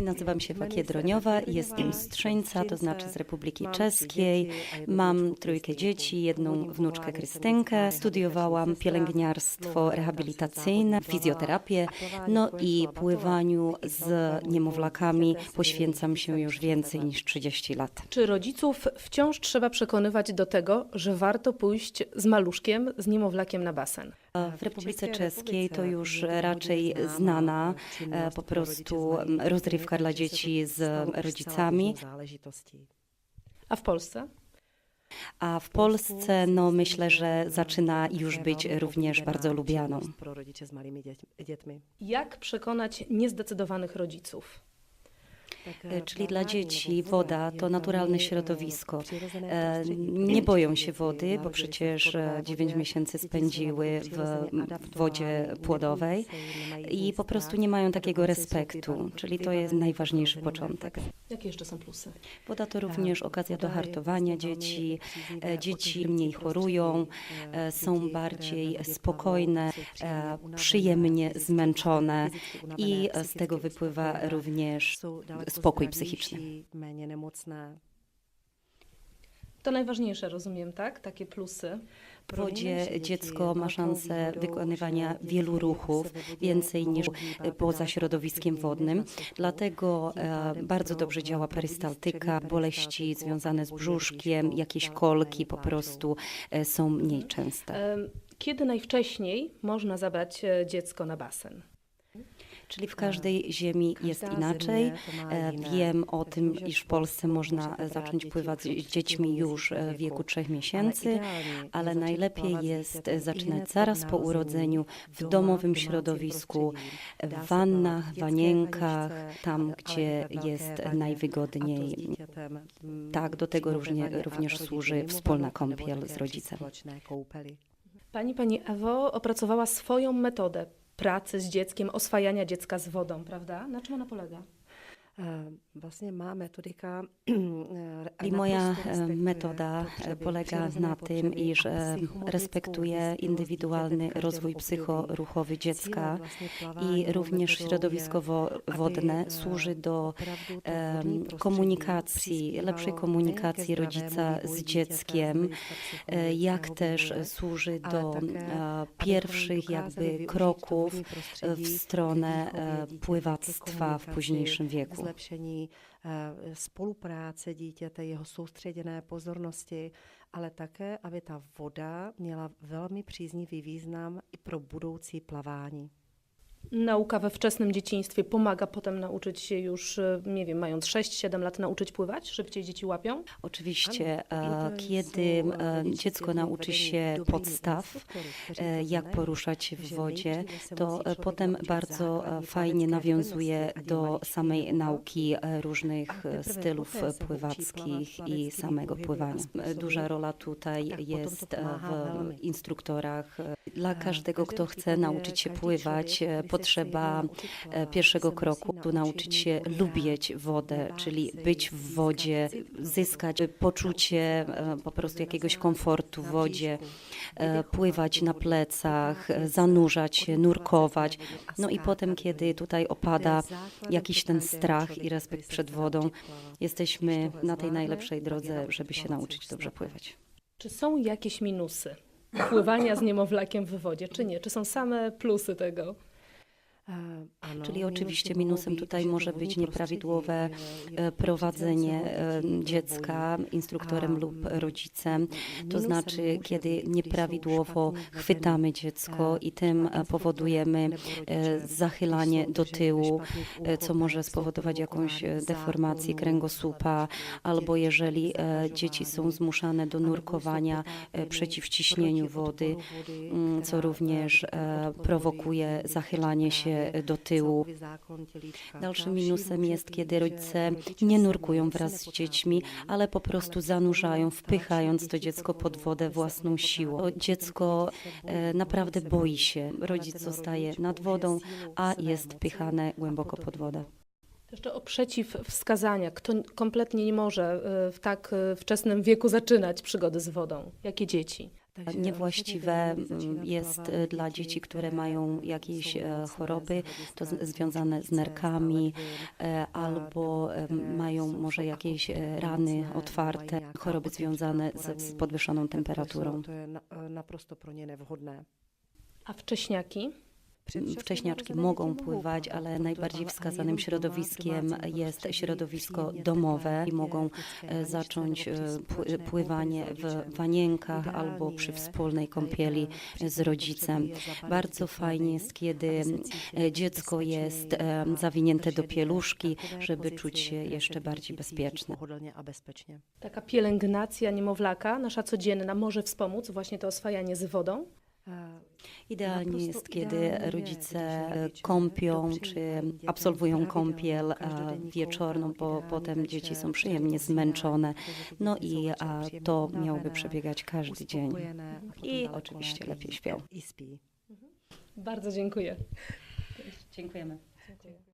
Nazywam się Wakie Droniowa, jestem z Trzeńca, to znaczy z Republiki Czeskiej. Mam trójkę dzieci, jedną wnuczkę Krystynkę. Studiowałam pielęgniarstwo rehabilitacyjne, fizjoterapię, no i pływaniu z niemowlakami poświęcam się już więcej niż 30 lat. Czy rodziców wciąż trzeba przekonywać do tego, że warto pójść z maluszkiem, z niemowlakiem na basen? W Republice Czeskiej to już raczej znana e, po prostu rozrywka dla dzieci z rodzicami, A w Polsce? a w Polsce no myślę, że zaczyna już być również bardzo lubianą. Jak przekonać niezdecydowanych rodziców? E, Czyli dla dzieci woda to naturalne środowisko. E, Nie boją się wody, bo przecież 9 miesięcy spędziły w wodzie płodowej i po prostu nie mają takiego respektu, czyli to jest najważniejszy początek. Jakie jeszcze są plusy? Woda to również okazja do hartowania dzieci. E, Dzieci mniej chorują, e, są bardziej spokojne, e, przyjemnie zmęczone i z tego wypływa również spokój psychiczny. To najważniejsze, rozumiem, tak? Takie plusy. W wodzie dziecko ma szansę wykonywania wielu ruchów, więcej niż poza środowiskiem wodnym. Dlatego bardzo dobrze działa perystaltyka, boleści związane z brzuszkiem, jakieś kolki po prostu e, są mniej częste. Kiedy najwcześniej można zabrać e, dziecko na basen? Czyli w każdej ziemi jest inaczej. E, Wiem o tym, iż w Polsce można zacząć pływać z dziećmi już e, w wieku trzech miesięcy, ale najlepiej jest zaczynać zaraz po urodzeniu w domowym środowisku, w wannach, wanienkach, tam, gdzie jest najwygodniej. Tak, do tego różnie, również służy wspólna kąpiel z rodzicem. Pani, pani Ewo opracowała swoją metodę pracy z dzieckiem, oswajania dziecka z wodą, prawda? Na czym ona polega? I moja metoda e, polega na tym, iż respektuje indywidualny rozwój psychoruchowy dziecka i również środowisko wo- wodne służy do komunikacji, lepszej komunikacji rodzica z dzieckiem, jak też służy do pierwszych jakby kroków w stronę e, pływactwa w późniejszym wieku. Zlepšení eh, spolupráce dítěte, jeho soustředěné pozornosti, ale také, aby ta voda měla velmi příznivý význam i pro budoucí plavání. Nauka we wczesnym dzieciństwie pomaga potem nauczyć się już, e, nie wiem, mając 6-7 lat, nauczyć pływać? Szybciej dzieci łapią? Oczywiście, e, kiedy e, dziecko nauczy się podstaw, jak poruszać się w wodzie, to potem bardzo fajnie nawiązuje do samej nauki różnych stylów pływackich i samego pływania. Duża rola tutaj jest e, w instruktorach. Dla każdego, kto chce nauczyć się pływać, potrzeba e, pierwszego kroku, nauczyć się lubić wodę, czyli być w wodzie, zyskać poczucie e, po prostu jakiegoś komfortu w wodzie, e, pływać na plecach, e, zanurzać się, nurkować. No i potem, kiedy tutaj opada jakiś ten strach i respekt przed wodą, jesteśmy na tej najlepszej drodze, żeby się nauczyć dobrze pływać. Czy są jakieś minusy pływania z niemowlakiem w wodzie, czy nie? Czy są same plusy tego? Ano, Czyli oczywiście minusem tutaj może być nieprawidłowe je e, prowadzenie e, dziecka instruktorem lub rodzicem. To znaczy, kiedy nieprawidłowo chwytamy dziecko e, i tym e, powodujemy e, zachylanie do tyłu, e, co może spowodować jakąś e, deformację kręgosłupa, albo jeżeli e, dzieci są zmuszane do nurkowania e, potápěny przeciw ciśnieniu proti wody, mm, co również e, e, prowokuje zachylanie się do tyłu. Dalszym minusem jest, kiedy rodzice nie nurkują wraz z dziećmi, ale po prostu zanurzają, wpychając to dziecko pod wodę własną siłą. Dziecko e, naprawdę boi się. Rodzic zostaje nad wodą, a jest wpychane głęboko pod wodę. Jeszcze o przeciwwskazania. Kto kompletnie nie może e, w tak e, wczesnym wieku zaczynać przygody z wodą? Jakie dzieci? Takže Niewłaściwe mm, jest e, dla dzieci, które mają jakieś e, nemocné choroby, to związane z nerkami, e, albo e, mają może jakieś e, rany otwarte, choroby związane z, z podwyższoną tak temperaturą. A wcześniaki? Wcześniaczki mogą pływać, ale najbardziej wskazanym środowiskiem jest środowisko domowe i mogą zacząć pły- pływanie w wanienkach albo przy wspólnej kąpieli z rodzicem. Bardzo fajnie jest, kiedy e, dziecko jest e, zawinięte do pieluszki, żeby czuć się jeszcze bardziej bezpieczne. Taka pielęgnacja niemowlaka, nasza codzienna, może wspomóc właśnie to oswajanie z wodą? Eh, Idealnie jest, kiedy rodzice rodiče kąpią czy absolwują kąpiel, wieczorną, bo potem dzieci są przyjemnie zmęczone. No i to miałoby unavené, przebiegać każdy dzień. potom I oczywiście lepiej śpią. I spí. Bardzo dziękuję. Dziękujemy. Dziękuję.